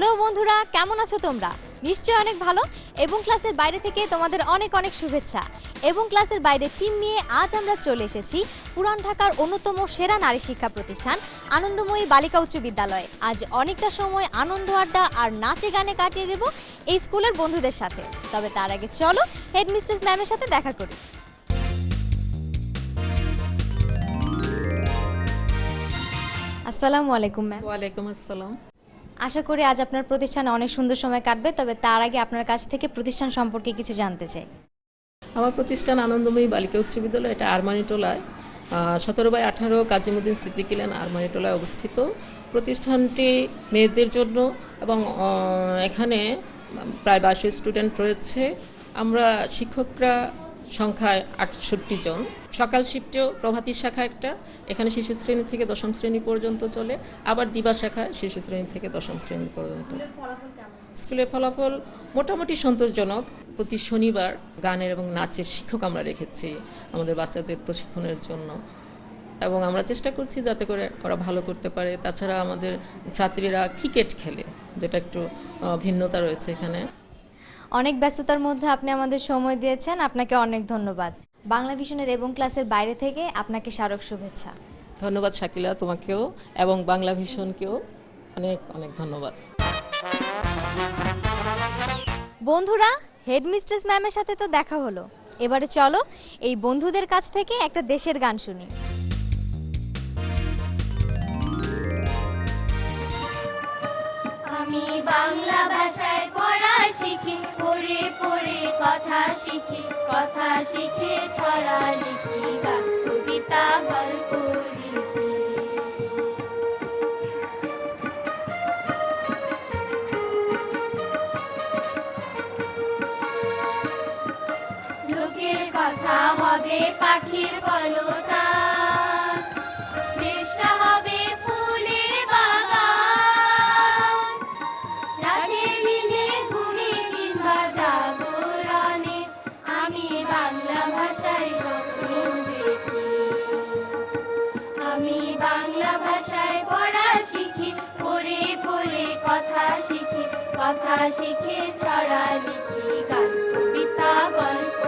Hello বন্ধুরা, কেমন আছো তোমরা? নিশ্চয়ই অনেক ভালো। এবং ক্লাসের বাইরে থেকে তোমাদের অনেক অনেক শুভেচ্ছা। এবং ক্লাসের বাইরে টিম নিয়ে আজ আমরা চলে এসেছি পুরান ঢাকার অন্যতম সেরা নারী শিক্ষা প্রতিষ্ঠান আনন্দময়ী বালিকা উচ্চ বিদ্যালয়ে। আজ অনেকটা সময় আনন্দ আড্ডা আর নাচে গানে কাটিয়ে দেব এই স্কুলের বন্ধুদের সাথে। তবে তার আগে চলো হেড মিস্ট্রেস ম্যামের সাথে দেখা করি। আসসালামু আলাইকুম ম্যাম। ওয়ালাইকুম আসসালাম। আশা করি আজ আপনার প্রতিষ্ঠানে অনেক সুন্দর সময় কাটবে, তবে তার আগে আপনার কাছ থেকে প্রতিষ্ঠান সম্পর্কে কিছু জানতে চাই। আমার প্রতিষ্ঠান আনন্দময়ী বালিকা উচ্চ বিদ্যালয়, এটা আরমানিটোলায় সতেরো বাই আঠারো কাজিমুদ্দিন সিদ্দিকি লেন আরমানিটোলায় অবস্থিত। প্রতিষ্ঠানটি মেয়েদের জন্য এবং এখানে প্রায় বাইশো স্টুডেন্ট রয়েছে। আমরা শিক্ষকরা সংখ্যায় আটষট্টি জন। সকাল শিফটেও প্রভাতী শাখা একটা এখানে শিশু শ্রেণি থেকে দশম শ্রেণি পর্যন্ত চলে। আবার দিবা শাখায় শিশু শ্রেণি থেকে দশম শ্রেণি পর্যন্ত। স্কুলের ফলাফল মোটামুটি সন্তোষজনক। প্রতি শনিবার গানের এবং নাচের শিক্ষক আমরা রেখেছি আমাদের বাচ্চাদের প্রশিক্ষণের জন্য। এবং আমরা চেষ্টা করছি যাতে করে ওরা ভালো করতে পারে। তাছাড়া আমাদের ছাত্রীরা ক্রিকেট খেলে যেটা একটু ভিন্নতা রয়েছে এখানে। অনেক ব্যস্ততার মধ্যে আপনি আমাদের সময় দিয়েছেন। আপনাকে অনেক ধন্যবাদ। বাংলা ভিশনের এবং ক্লাসের বাইরে থেকে আপনাকে স্মারক শুভেচ্ছা। ধন্যবাদ শাকিলা তোমাকেও এবং বাংলা ভীষণকেও অনেক অনেক ধন্যবাদ। বন্ধুরা হেডমিস্ট্রেস ম্যামের সাথে তো দেখা হলো। এবারে চলো এই বন্ধুদের কাছ থেকে একটা দেশের গান শুনি। কথা শিখি, কথা শিখে ছড়া লিখি গান কবিতা গল্প লিখি। লোকের কথা হবে পাখির কলতা বাংলা ভাষায় আমি বাংলা ভাষায় পড়া শিখি, পড়ে পড়ে কথা শিখি, কথা শিখে ছড়া লিখি, গান, কবিতা, গল্প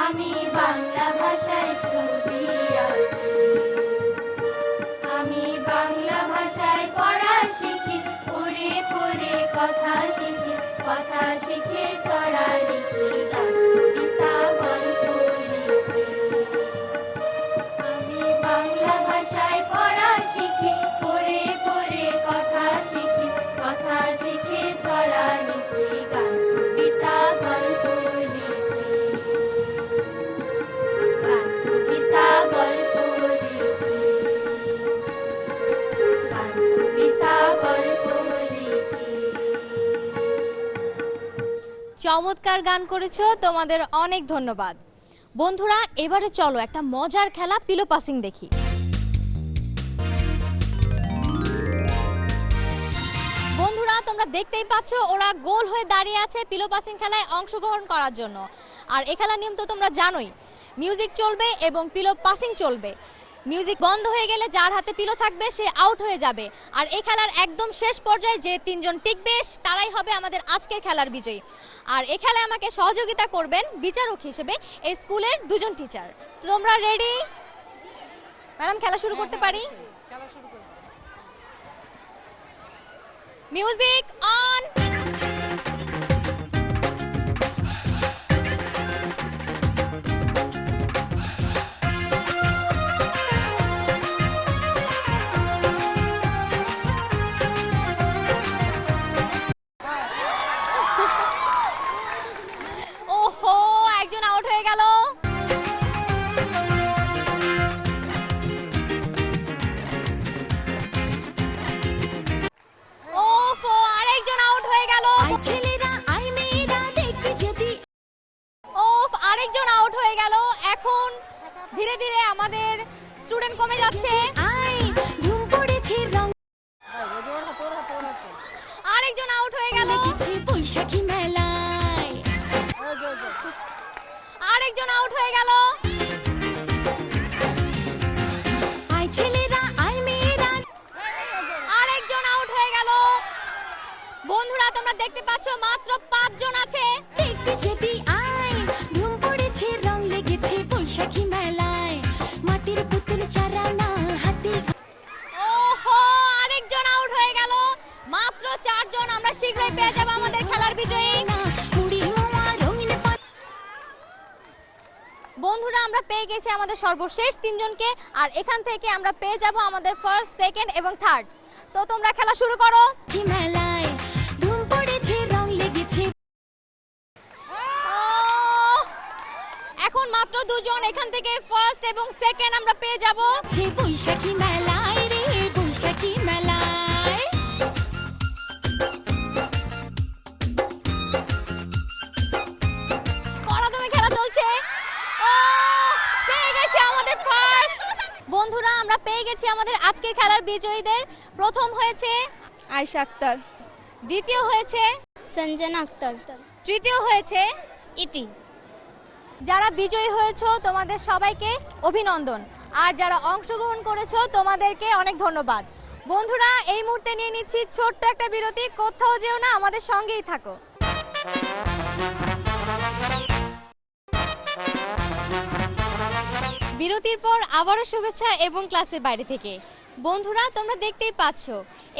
আমি বাংলা ভাষায় ছবি আমি বাংলা ভাষায় পড়া শিখি পড়ে পড়ে কথা শিখি, কথা শিখে চড়া লিখি চমৎকার গান করেছ, তোমাদের অনেক ধন্যবাদ। বন্ধুরা, এবারে চলো একটা মজার খেলা পিলো পাসিং দেখি। বন্ধুরা, তোমরা দেখতেই পাচ্ছ, ওরা গোল হয়ে দাঁড়িয়ে আছে পিলো পাসিং খেলায় অংশগ্রহণ করার জন্য। আর এ খেলার নিয়ম তো তোমরা জানোই। মিউজিক চলবে এবং পিলো পাসিং চলবে। মিউজিক বন্ধ হয়ে গেলে যার হাতে পিলো থাকবে সে আউট হয়ে যাবে। আর এই খেলার একদম শেষ পর্যায়ে যে তিনজন টিকবে তারাই হবে আমাদের আজকের খেলার বিজয়ী। আর এই খেলায় আমাকে সহযোগিতা করবেন বিচারক হিসেবে এই স্কুলের দুজন টিচার তোমরা রেডি ম্যাডাম খেলা শুরু করতে পারি? মিউজিক অন আরেকজন আউট হয়ে গেল। এখন ধীরে ধীরে আমাদের স্টুডেন্ট কমে যাচ্ছে। আরেকজন আউট হয়ে গেল। বৈশাখী মেলায় আরেকজন আউট হয়ে গেল। বন্ধুরা, তোমরা দেখতে পাচ্ছ মাত্র পাঁচজন আছে। দেখতে যদি আয় বৈশাখী মেলায় মাটির পুতুল চারানা হাতে ওহো আরেকজন আউট হয়ে গেল। মাত্র চারজন আমরা শীঘ্রই পেয়ে যাব আমাদের খেলার বিজয়ী। বন্ধুরা আমরা পেয়ে গেছি আমাদের সর্বশেষ তিনজনকে আর এখান থেকে আমরা পেয়ে যাব আমাদের ফার্স্ট সেকেন্ড এবং থার্ড তো তোমরা খেলা শুরু করো। কি এখন মাত্র দুজন এখান থেকে ফার্স্ট এবং সেকেন্ড আমরা পেয়ে যাব। ছে বৈশাখী মেলায় রে বৈশাখী মেলায়। কড়াদমে খেলা চলছে। ও পেয়ে গেছি আমাদের ফার্স্ট বন্ধুরা আমরা পেয়ে গেছি আমাদের আজকের খেলার বিজয়ীদের। প্রথম হয়েছে আয়শা আক্তার। দ্বিতীয় হয়েছে সঞ্জনা আক্তার। তৃতীয় হয়েছে ইতি। যারা বিজয়ী হয়েছো, তোমাদের সবাইকে অভিনন্দন। আর যারা অংশগ্রহণ করেছ, তোমাদেরকে অনেক ধন্যবাদ। বন্ধুরা, এই মুহূর্তে নিয়ে নিচ্ছি ছোট্ট একটা বিরতি। কোথাও যেও না, আমাদের সঙ্গেই থাকো। বিরতির পর আবারও শুভেচ্ছা এবং ক্লাসের বাইরে থেকে। বন্ধুরা, তোমরা দেখতেই পাচ্ছ,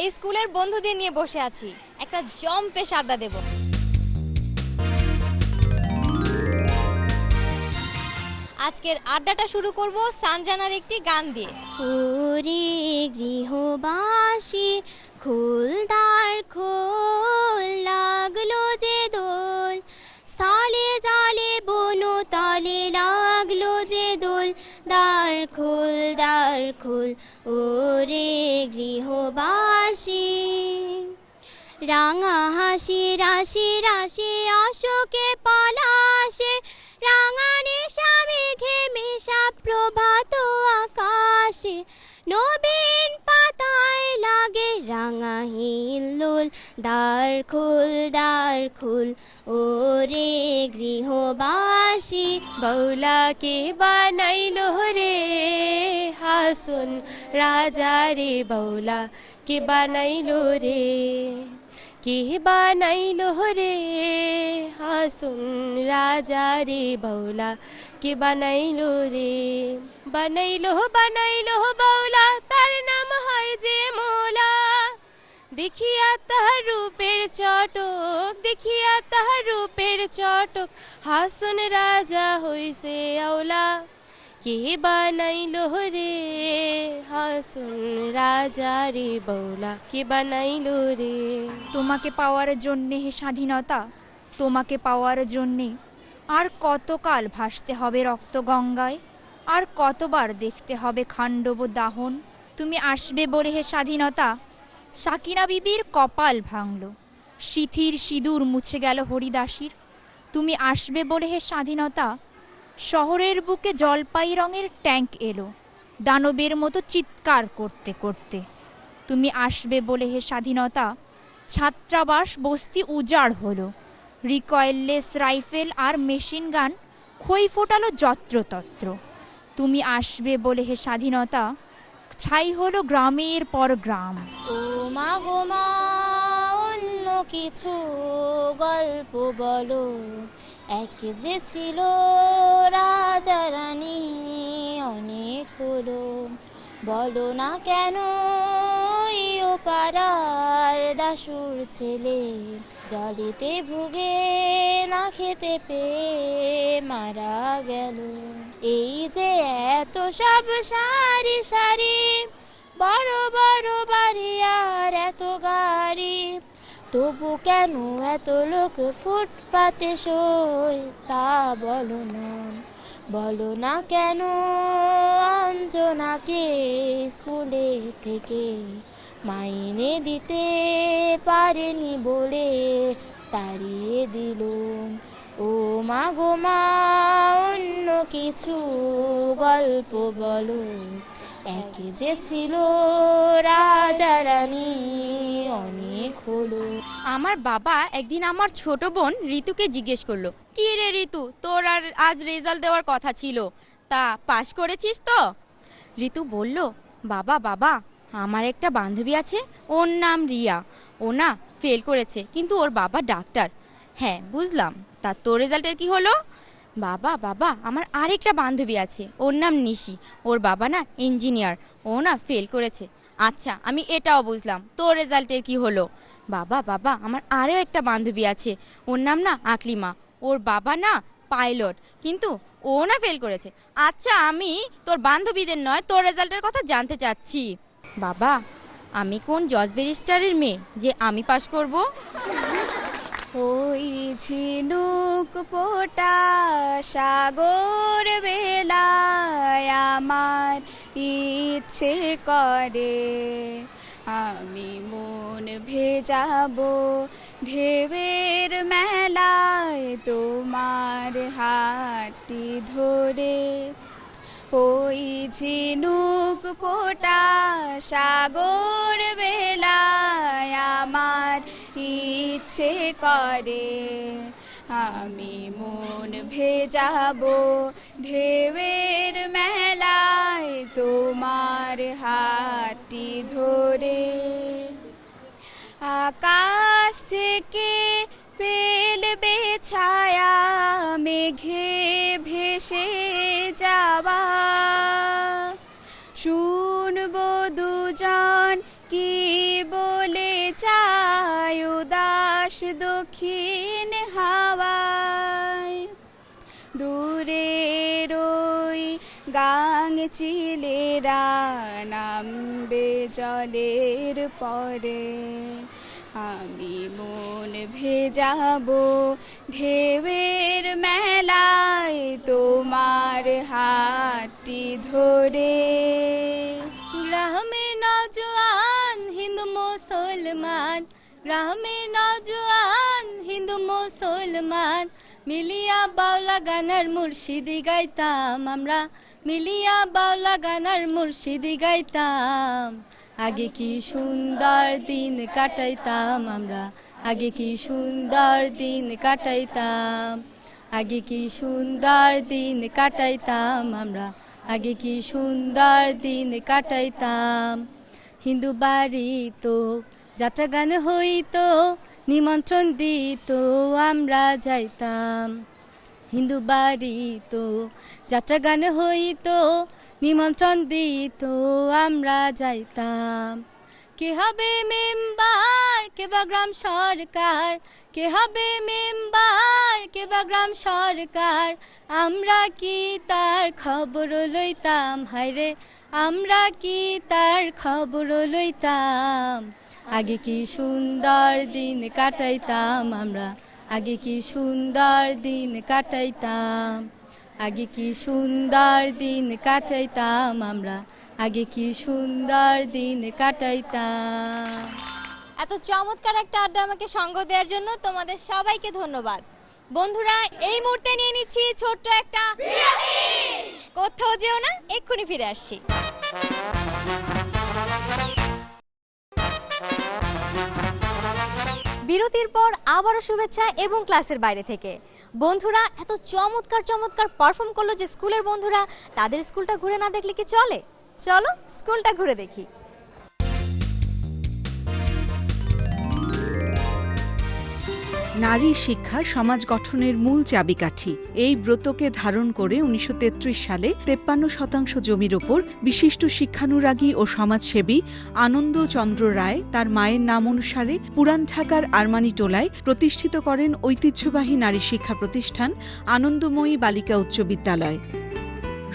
এই স্কুলের বন্ধুদের নিয়ে বসে আছি। একটা জম্পে আড্ডা দেবো। আজকের আড্ডাটা শুরু করব সানজানার একটি গান দিয়ে। ওরে গৃহবাসী, খোলদার খোল লাগল যে দোল। স্থলে জালে বনো তলে লাগল যে দোল। দ্বার খোল দ্বার খোল, ওরে গৃহবাসী। রাঙা হাসি, রাশি রাশি অশোকে পলাশে। রাঙা নেশা মেঘে মেশা প্রভাত আকাশে। নবীন পাতায় লাগে রাঙা হিল্লোল দ্বার খোল দ্বার খোল, ওরে গৃহবাসী। বৌলাকে বানাইলো রে হাসুন। রাজা রে বৌলা কে বানাইলো রে কে বানাইলো রে হাসুন রাজা রে বৌলা কে বানাইলো রে বানাইলো বানাইলো বৌলা তার নাম হয় যে মোলা দেখিয়া তাহার রূপের চটক দেখিয়া তাহার রূপের চটক হাসুন রাজা হইছে আওলা কে বানাইল রে হাসন রাজা রে বৌলা কে বানাইল রে তোমাকে পাওয়ার জন্যে হে স্বাধীনতা, তোমাকে পাওয়ার জন্যে আর কতকাল ভাসতে হবে রক্ত গঙ্গায়? আর কতবার দেখতে হবে খাণ্ডব দাহন? তুমি আসবে বলে হে স্বাধীনতা, সাকিনা বিবির কপাল ভাঙল। শিথির সিঁদুর মুছে গেল হরিদাসীর। তুমি আসবে বলে হে স্বাধীনতা শহরের বুকে জলপাই রঙের ট্যাঙ্ক এলো। দানবের মতো চিৎকার করতে করতে। তুমি আসবে বলে হে স্বাধীনতা, ছাত্রাবাস বস্তি উজাড় হলো। রিকয়েললেস রাইফেল আর মেশিন গান খই ফোটালো যত্রতত্র। তুমি আসবে বলে হে স্বাধীনতা, ছাই হলো গ্রামের পর গ্রাম। ও মা গো অন্য কিছু গল্প বলো। এক যে ছিল রাজা রানী, অনেক হলো। বলো না কেন পাড়ার দাসুর ছেলে? জলেতে ভুগে না খেতে পেয়ে মারা গেল। এই যে এত সব সারি সারি, বড় বড় বাড়ি আর এত গাড়ি তবু কেন এত লোক ফুটপাতে শোয় তা বলো না। বলো না কেন? অঞ্জনাকে স্কুলে থেকে মাইনে দিতে পারেনি বলে তাড়িয়ে দিল। ও মা গো মা, অন্য কিছু গল্প বলো। এক যে ছিল রাজা রানী, অনেক হলো। আমার বাবা একদিন আমার ছোট বোন ঋতুকে জিজ্ঞেস করল, কি রে ঋতু, তোর আর আজ রেজাল্ট দেওয়ার কথা ছিল, তা পাশ করেছিস তো? ঋতু বলল, বাবা বাবা, আমার একটা বান্ধবী আছে, ওর নাম রিয়া। ও না ফেল করেছে, কিন্তু ওর বাবা ডাক্তার হ্যাঁ বুঝলাম। তা তোর রেজাল্টের কি হলো? বাবা বাবা, আমার আরেকটা বান্ধবী আছে। ওর নাম নিশি। ওর বাবা না ইঞ্জিনিয়ার। ও না ফেল করেছে। আচ্ছা আমি এটাও বুঝলাম। তোর রেজাল্টের কি হলো? বাবা বাবা, আমার আরও একটা বান্ধবী আছে। ওর নাম না আকলিমা। ওর বাবা না পাইলট। কিন্তু ও না ফেল করেছে। আচ্ছা আমি তোর বান্ধবীদের নয়, তোর রেজাল্টের কথা জানতে চাচ্ছি। বাবা, আমি কোন জজ ব্যারিস্টারের মেয়ে যে আমি পাশ করব? ওই ঝিনুক পোটা সাগর বেলায় আমার ইচ্ছে করে। আমি মন ভেজাবো ঢেবের মেলায় তোমার হাতটি ধরে। ওই ঝিনুক ফোটা সাগর বেলায় আমার ইচ্ছে করে, আমি মন ভেজাবো ঢেউয়ের মেলায় তোমার হাতটি ধরে। আকাশ থেকে পেলবে ছায়া মেঘে ভেসে যাওয়া দক্ষিণ হাওয়ায় দূরের ওই গাং চিলেরা নামবে জলের পরে। আমি মন ভেজাবো ঢেউয়ের মেলায় তোমার হাতটি ধরে। গ্রামে নজওয়ান, হিন্দু মুসলমান গ্রামে নজওয়ান, হিন্দু, মুসলমান। মিলিয়া বাউলা গানার মুর্শিদি গাইতাম আমরা। মিলিয়া বাউলা গানার মুর্শিদি গাইতাম। আগে কি সুন্দর দিন কাটাইতাম আমরা। আগে কি সুন্দর দিন কাটাইতাম। আগে কি সুন্দর দিন কাটাইতাম আমরা। আগে কি সুন্দর দিন কাটাইতাম। হিন্দু বাড়ি তো যাত্রা গান হইতো, নিমন্ত্রণ দিত, আমরা যাইতাম। হিন্দু বাড়ি তো যাত্রা গান হইতো, নিমন্ত্রণ দিত, আমরা যাইতাম। কে হবে মেম্বার? কে বা গ্রাম সরকার? কে হবে মেম্বার? কে বা গ্রাম সরকার? আমরা কি তার খবর লইতাম? হায়রে, আমরা কি তার খবর লইতাম? আগে কি সুন্দর দিন কাটাইতাম আমরা? আগে কি সুন্দর দিন কাটাইতাম? আগে কি সুন্দর দিন কাটাইতাম আমরা? আগে কি সুন্দর দিন কাটাইতাম? এত চমৎকার একটা আড্ডা আমাকে সঙ্গ দেওয়ার জন্য তোমাদের সবাইকে ধন্যবাদ। বন্ধুরা এই মুহূর্তে নিয়ে নিচ্ছি ছোট্ট একটা কোথাও যেও না এক্ষুনি ফিরে আসছি। বিরতির পর আবারও শুভেচ্ছা এবং ক্লাসের বাইরে থেকে। বন্ধুরা, এত চমৎকার চমৎকার পারফর্ম করল যে স্কুলের বন্ধুরা, তাদের স্কুলটা ঘুরে না দেখলে কি চলে? চলো, স্কুলটা ঘুরে দেখি। নারী শিক্ষা সমাজ গঠনের মূল চাবিকাঠি। এই ব্রতকে ধারণ করে উনিশশো তেত্রিশ সালে তেপ্পান্ন শতাংশ জমির ওপর বিশিষ্ট শিক্ষানুরাগী ও সমাজসেবী আনন্দ চন্দ্র রায় তার মায়ের নাম অনুসারে পুরান ঢাকার আরমানি টোলায় প্রতিষ্ঠিত করেন ঐতিহ্যবাহী নারী শিক্ষা প্রতিষ্ঠান আনন্দময়ী বালিকা উচ্চ বিদ্যালয়।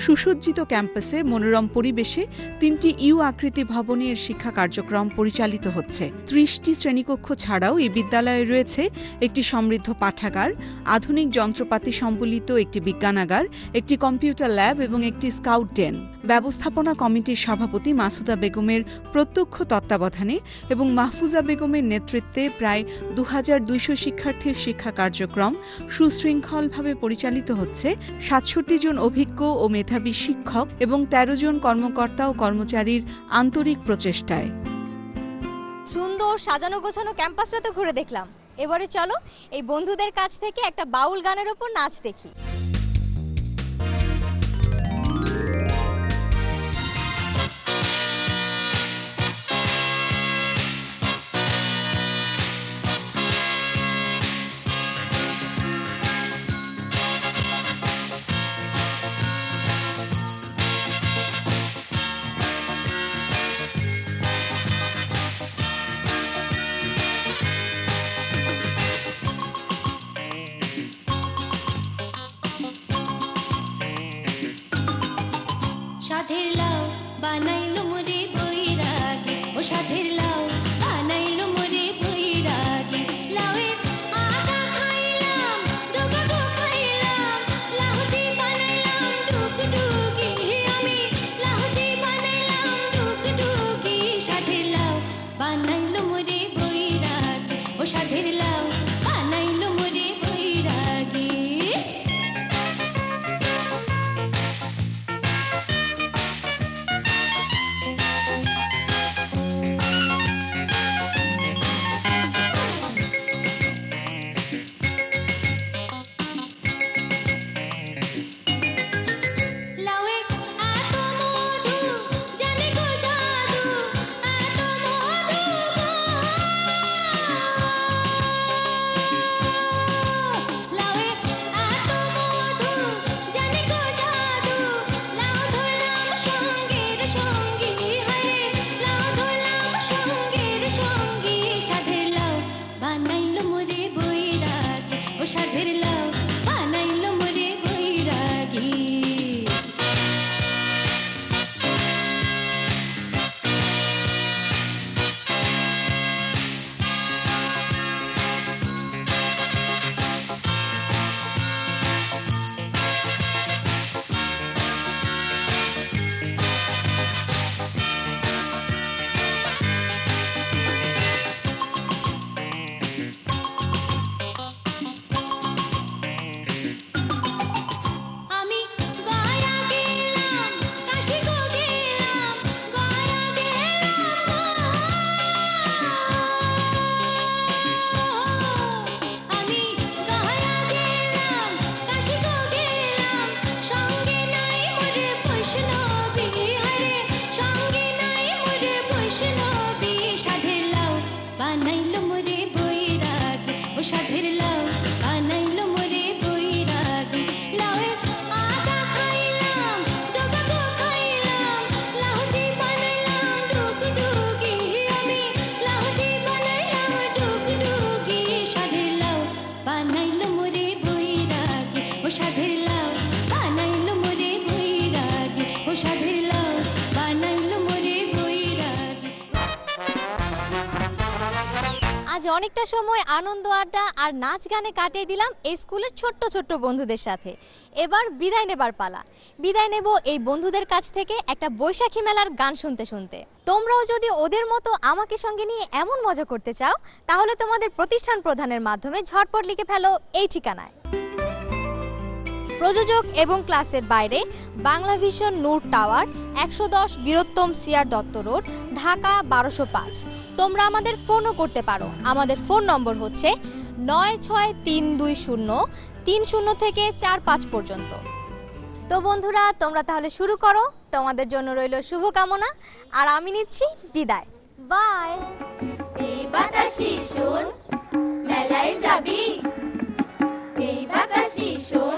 সুসজ্জিত ক্যাম্পাসে মনোরম পরিবেশে তিনটি ইউ আকৃতি ভবনের শিক্ষা কার্যক্রম পরিচালিত হচ্ছে। ত্রিশটি শ্রেণীকক্ষ ছাড়াও এই বিদ্যালয়ে রয়েছে একটি সমৃদ্ধ পাঠাগার, আধুনিক যন্ত্রপাতি সম্বলিত একটি বিজ্ঞানাগার, একটি কম্পিউটার ল্যাব এবং একটি স্কাউট ডেন। ব্যবস্থাপনা কমিটির সভাপতি মাসুদা বেগমের প্রত্যক্ষ তত্ত্বাবধানে এবং মাহফুজা বেগমের নেতৃত্বে প্রায় দু হাজার দুইশ শিক্ষার্থীর শিক্ষা কার্যক্রম সুশৃঙ্খলভাবে পরিচালিত হচ্ছে। সাতষট্টি জন অভিজ্ঞ ও মেধাবী শিক্ষক এবং ১৩ জন কর্মকর্তা ও কর্মচারীর আন্তরিক প্রচেষ্টায়। সুন্দর সাজানো গোছানো ক্যাম্পাসটা তো ঘুরে দেখলাম। এবারে চলো এই বন্ধুদের কাছ থেকে একটা বাউল গানের ওপর নাচ দেখি। অনেকটা সময় আনন্দ, আড্ডা আর নাচ গানে কাটিয়ে দিলাম এই স্কুলের ছোট্ট ছোট্ট বন্ধুদের সাথে। এবার বিদায় নেবার পালা। বিদায় নেব এই বন্ধুদের কাছ থেকে একটা বৈশাখী মেলার গান শুনতে শুনতে। তোমরাও যদি ওদের মতো আমাকে সঙ্গে নিয়ে এমন মজা করতে চাও, তাহলে তোমাদের প্রতিষ্ঠান প্রধানের মাধ্যমে ঝটপট লিখে ফেলো এই ঠিকানায়। প্রযোজক এবং ক্লাসের বাইরে বাংলা ভিশন নূর টাওয়ার, একশো দশ Bir Uttom C R Dutta road, Dhaka বারোশো পাঁচ। তোমরা আমাদের ফোনও করতে পারো। আমাদের ফোন নম্বর হচ্ছে নয় ছয় তিন দুই শূন্য, তিন শূন্য থেকে চার পাঁচ পর্যন্ত। তো বন্ধুরা, তোমরা তাহলে শুরু করো। তোমাদের জন্য রইল শুভকামনা। আর আমি নিচ্ছি বিদায়। বাই। এই বাতাসি শোন, মেলায় যাবি। এই বাতাসি শোন